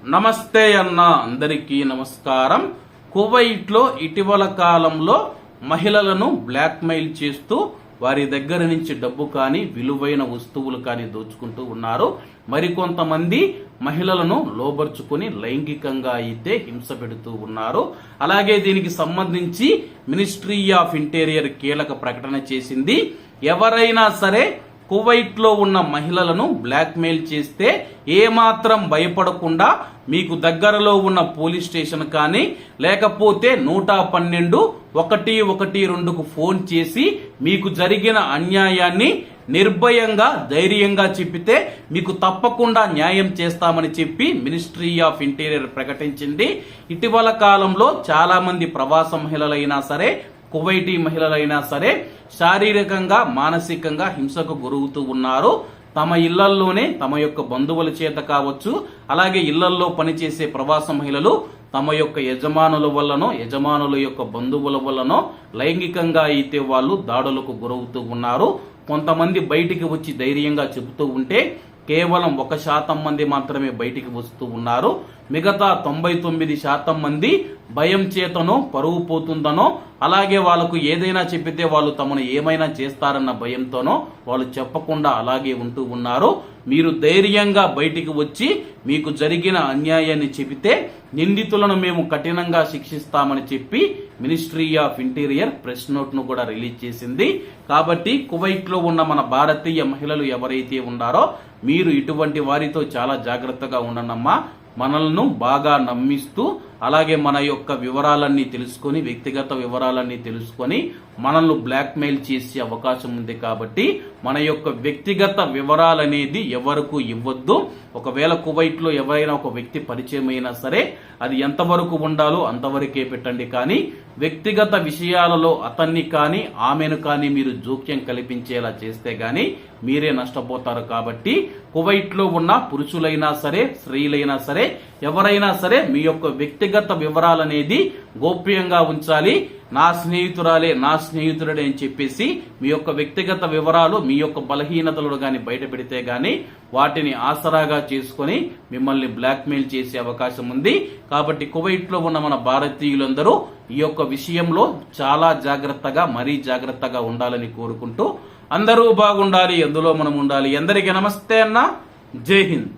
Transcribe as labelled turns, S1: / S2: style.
S1: నమస్తే అన్న అందరికీ నమస్కారం. కువైట్లో ఇటీవల కాలంలో మహిళలను బ్లాక్మెయిల్ చేస్తూ వారి దగ్గర నుంచి డబ్బు కానీ విలువైన వస్తువులు కానీ దోచుకుంటూ ఉన్నారు. మరికొంతమంది మహిళలను లోబర్చుకొని లైంగికంగా అయితే హింస పెడుతూ ఉన్నారు. అలాగే దీనికి సంబంధించి మినిస్ట్రీ ఆఫ్ ఇంటీరియర్ కీలక ప్రకటన చేసింది. ఎవరైనా సరే కువైట్లో ఉన్న మహిళలను బ్లాక్మెయిల్ చేస్తే ఏమాత్రం భయపడకుండా మీకు దగ్గరలో ఉన్న పోలీస్ స్టేషన్ కానీ లేకపోతే నూట పన్నెండు ఒకటి ఒకటి రెండుకు ఫోన్ చేసి మీకు జరిగిన అన్యాయాన్ని నిర్భయంగా ధైర్యంగా చెప్పితే మీకు తప్పకుండా న్యాయం చేస్తామని చెప్పి మినిస్ట్రీ ఆఫ్ ఇంటీరియర్ ప్రకటించింది. ఇటీవల కాలంలో చాలా మంది ప్రవాస మహిళలైనా సరే కువైటీ మహిళలైనా సరే శారీరకంగా మానసికంగా హింసకు గురవుతూ ఉన్నారు. తమ ఇళ్ళల్లోనే తమ యొక్క బంధువుల చేత కావచ్చు అలాగే ఇళ్ళల్లో పనిచేసే ప్రవాస మహిళలు తమ యొక్క యజమానుల వల్లనో యజమానుల యొక్క బంధువుల వల్లనో లైంగికంగా అయితే వాళ్ళు దాడులకు గురవుతూ ఉన్నారు. కొంతమంది బయటికి వచ్చి ధైర్యంగా చెబుతూ ఉంటే కేవలం ఒక శాతం మంది మాత్రమే బయటికి వస్తూ ఉన్నారు. మిగతా తొంభై తొమ్మిది శాతం మంది భయం చేతనో పరువు పోతుందనో అలాగే వాళ్ళకు ఏదైనా చెప్పితే వాళ్ళు తమను ఏమైనా చేస్తారన్న భయంతోనో వాళ్ళు చెప్పకుండా అలాగే ఉంటూ ఉన్నారు. మీరు ధైర్యంగా బయటికి వచ్చి మీకు జరిగిన అన్యాయాన్ని చెబితే నిందితులను మేము కఠినంగా శిక్షిస్తామని చెప్పి మినిస్ట్రీ ఆఫ్ ఇంటీరియర్ ప్రెస్ నోట్ను కూడా రిలీజ్ చేసింది. కాబట్టి కువైట్లో ఉన్న మన భారతీయ మహిళలు ఎవరైతే ఉన్నారో మీరు ఇటువంటి వారితో చాలా జాగ్రత్తగా ఉండనమ్మా మనల్ని బాగా నమ్మిస్తూ అలాగే మన యొక్క వివరాలన్నీ తెలుసుకొని వ్యక్తిగత వివరాలన్నీ తెలుసుకొని మనల్ని బ్లాక్మెయిల్ చేసే అవకాశం ఉంది కాబట్టి మన యొక్క వ్యక్తిగత వివరాలనేది ఎవరకు ఇవ్వద్దు. ఒకవేళ కువైట్లో ఎవరైనా ఒక వ్యక్తి పరిచయం అయినా సరే అది ఎంతవరకు ఉండాలో అంతవరకే పెట్టండి. కానీ వ్యక్తిగత విషయాలలో అతన్ని కానీ ఆమెను కానీ మీరు జోక్యం కల్పించేలా చేస్తే కానీ మీరే నష్టపోతారు కాబట్టి కువైట్లో ఉన్న పురుషులైనా సరే స్త్రీలైనా సరే ఎవరైనా సరే మీ యొక్క వ్యక్తి వ్యక్తిగత వివరాలనేది గోప్యంగా ఉంచాలి. నా స్నేహితురాలే నా స్నేహితుడే అని చెప్పేసి మీ యొక్క వ్యక్తిగత వివరాలు మీ యొక్క బలహీనతలు కానీ బయట పెడితే గాని వాటిని ఆసరాగా చేసుకొని మిమ్మల్ని బ్లాక్మెయిల్ చేసే అవకాశం ఉంది. కాబట్టి కువైట్లో ఉన్న మన భారతీయులందరూ ఈ యొక్క విషయంలో చాలా జాగ్రత్తగా మరీ జాగ్రత్తగా ఉండాలని కోరుకుంటూ అందరూ బాగుండాలి ఎందులో మనం ఉండాలి. అందరికీ నమస్తే అన్న. జై హింద్.